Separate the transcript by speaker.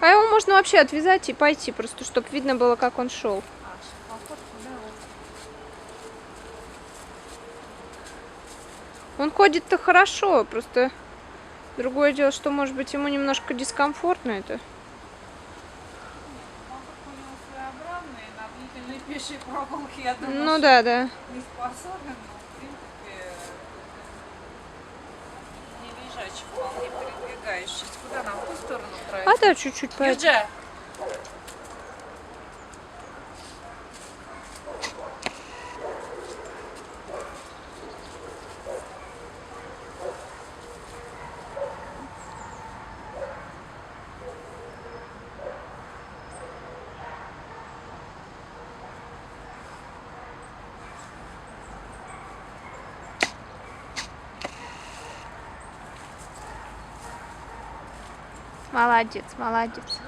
Speaker 1: А его можно вообще отвязать и пойти, просто чтобы видно было, как он шел. Он ходит-то хорошо, просто другое дело, что может быть ему немножко дискомфортно это. Ну да, да.
Speaker 2: не способен, не лежачий, вполне передвигающийся. Куда нам в ту сторону
Speaker 1: А да, чуть-чуть
Speaker 2: Юджа!
Speaker 1: Молодец, молодец.